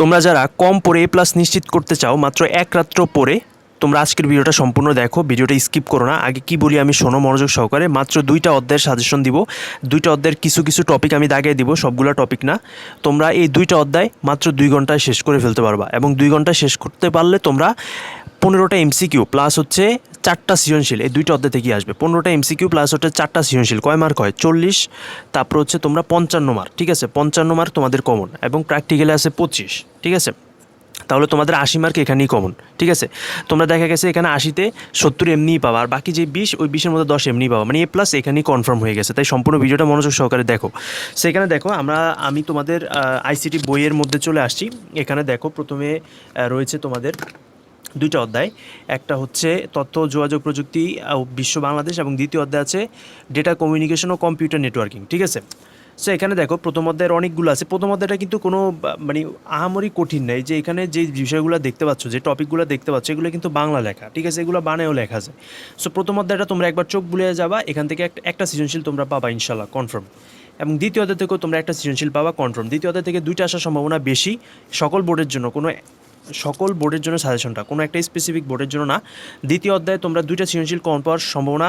তোমরা যারা কম পড়ে এ প্লাস নিশ্চিত করতে চাও, মাত্র এক রাত্র পরে তোমরা আজকের ভিডিওটা সম্পূর্ণ দেখো। ভিডিওটা স্কিপ করো না। আগে কি বলি আমি শোনো মনোযোগ সহকারে। মাত্র দুইটা অধ্যায়ের সাজেশন দিব। দুইটা অধ্যায়ের কিছু কিছু টপিক আমি দাগিয়ে দিব, সবগুলো টপিক না। তোমরা এই দুইটা অধ্যায় মাত্র দুই ঘন্টায় শেষ করে ফেলতে পারবা এবং দুই ঘন্টায় শেষ করতে পারলে তোমরা পনেরোটা এমসিকিউ প্লাস হচ্ছে চারটা সৃজনশীল, এই দুইটা অধ্যায় থেকে আসবে। পনেরোটা এমসিকিউ প্লাস হচ্ছে চারটা সৃজনশীল। কয় মার্ক হয়? চল্লিশ। তারপর হচ্ছে তোমরা পঞ্চান্ন মার্ক ঠিক আছে? পঞ্চান্ন মার্ক তোমাদের কমন এবং প্র্যাকটিক্যালে আছে পঁচিশ, ঠিক আছে? তাহলে তোমাদের আশি মার্ক এখানেই কমন ঠিক আছে? তোমরা দেখা গেছে এখানে আশিতে সত্তর এমনিই পাবা, আর বাকি যে বিশ, ওই বিশের মধ্যে দশ এমনি পাবা। মানে এ প্লাস এখানেই কনফার্ম হয়ে গেছে। তাই সম্পূর্ণ ভিডিওটা মনোযোগ সহকারে দেখো। সেখানে দেখো, আমরা, আমি তোমাদের আইসিটি বইয়ের মধ্যে চলে আসছি। এখানে দেখো, প্রথমে রয়েছে তোমাদের দুইটা অধ্যায়। একটা হচ্ছে তথ্য, যোগাযোগ প্রযুক্তি বিশ্ব বাংলাদেশ এবং দ্বিতীয় অধ্যায় আছে ডেটা কমিউনিকেশন ও কম্পিউটার নেটওয়ার্কিং ঠিক আছে? সো এখানে দেখো প্রথম অধ্যায়ের অনেকগুলো আছে। প্রথম অধ্যায়টা কিন্তু কোনো মানে আহামরি কঠিন নেই যে এখানে যে বিষয়গুলো দেখতে পাচ্ছ, যে টপিকগুলো দেখতে পাচ্ছ, এগুলো কিন্তু বাংলা লেখা, ঠিক আছে? এগুলো বানায়ও লেখা আছে। সো প্রথম অধ্যায়টা তোমরা একবার চোখ বুলিয়ে যাবা, এখান থেকে একটা সৃজনশীল তোমরা পাবা ইনশাল্লাহ কনফার্ম এবং দ্বিতীয় অধ্যায় থেকেও তোমরা একটা সৃজনশীল পাবা কনফার্ম দ্বিতীয় অধ্যায় থেকে দুইটা আসার সম্ভাবনা বেশি, সকল বোর্ডের জন্য, কোনো সকল বোর্ডের জন্য সাজেশনটা কোনো একটা স্পেসিফিক বোর্ডের জন্য না। দ্বিতীয় অধ্যায়ে তোমরা দুইটা সৃজনশীল কম পাওয়ার সম্ভাবনা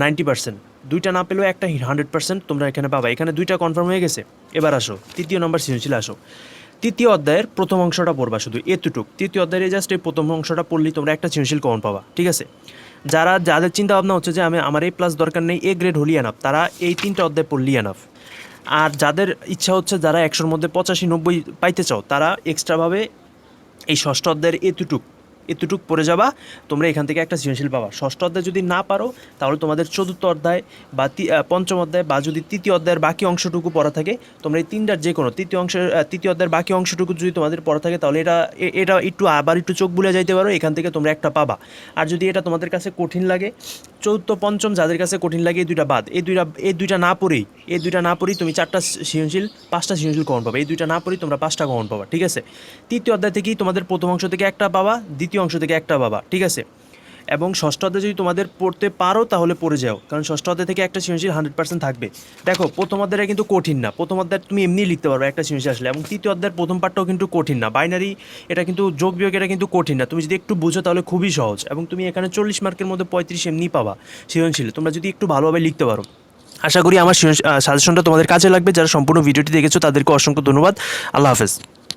নাইনটি পার্সেন্ট দুইটা না পেলেও একটা হান্ড্রেড পার্সেন্ট তোমরা এখানে পাবা। এখানে দুইটা কনফার্ম হয়ে গেছে। এবার আসো, তৃতীয় নম্বর সৃজনশীল আসো। তৃতীয় অধ্যায়ের প্রথম অংশটা পড়বা শুধু, এতটুক। তৃতীয় অধ্যায়ের জাস্ট এই প্রথম অংশটা পড়লেই তোমরা একটা সৃজনশীল কমন পাবা, ঠিক আছে? যারা, যাদের চিন্তা ভাবনা হচ্ছে যে আমি, আমার এই প্লাস দরকার নেই এ গ্রেড হলি এনাফ তারা এই তিনটা অধ্যায় পড়লি এনাফ আর যাদের ইচ্ছা হচ্ছে যারা একশোর মধ্যে পঁচাশি, নব্বই পাইতে চাও, তারা এক্সট্রাভাবে এই ষষ্ঠ অধ্যায়ের এতটুক। এতটুক পড়ে যাবা, তোমরা এখান থেকে একটা সৃজনশীল পাবা। ষষ্ঠ অধ্যায় যদি না পারো, তাহলে তোমাদের চতুর্থ অধ্যায় বা পঞ্চম অধ্যায় বা যদি তৃতীয় অধ্যায়ের বাকি অংশটুকু পড়া থাকে, তোমরা এই তিনটার যে কোনো তৃতীয় অংশ তৃতীয় অধ্যায়ের বাকি অংশটুকু যদি তোমাদের পড়া থাকে, তাহলে এটা এটা একটু, আবার একটু চোখ বুলে যাইতে পারো, এখান থেকে তোমরা একটা পাবা। আর যদি এটা তোমাদের কাছে কঠিন লাগে, চতুর্থ, পঞ্চম যাদের কাছে কঠিন লাগে, এই দুইটা বাদ। এই দুইটা এই দুইটা না পড়েই, এই দুইটা না পড়েই তুমি চারটা সৃজনশীল, পাঁচটা সৃজনশীল কমন পাবা। এই দুইটা না পড়েই তোমরা পাঁচটা কমন পাবা, ঠিক আছে? তৃতীয় অধ্যায় থেকেই তোমাদের প্রথম অংশ থেকে একটা পাবা, দ্বিতীয় অংশ থেকে একটা পাবা ঠিক আছে? এবং ষষ্ঠ অধ্যায় যদি তোমাদের পড়তে পারো তাহলে পড়ে যাও, কারণ ষষ্ঠ অধ্যায় থেকে একটা সৃজনশীল হান্ড্রেড পার্সেন্ট থাকবে। দেখো, প্রথম অধ্যায়টা কিন্তু কঠিন না, প্রথম অধ্যায় তুমি এমনি লিখতে পারবে একটা সৃজনশীল আসলে, এবং তৃতীয় অধ্যায়ের প্রথম পার্টটাও কিন্তু কঠিন না বাইনারি এটা কিন্তু যোগ বিয়োগ এটা কিন্তু কঠিন না, তুমি যদি একটু বুঝো তাহলে খুবই সহজ, এবং তুমি এখানে চল্লিশ মার্কের মধ্যে পঁয়ত্রিশ এমনি পাবা সৃজনশীল, তোমরা যদি একটু ভালোভাবে লিখতে পারো। আশা করি আমার সাজেশনটা তোমাদের কাজে লাগবে, যারা সম্পূর্ণ ভিডিওটি দেখেছ তাদেরকে অসংখ্য ধন্যবাদ, আল্লাহ হাফেজ।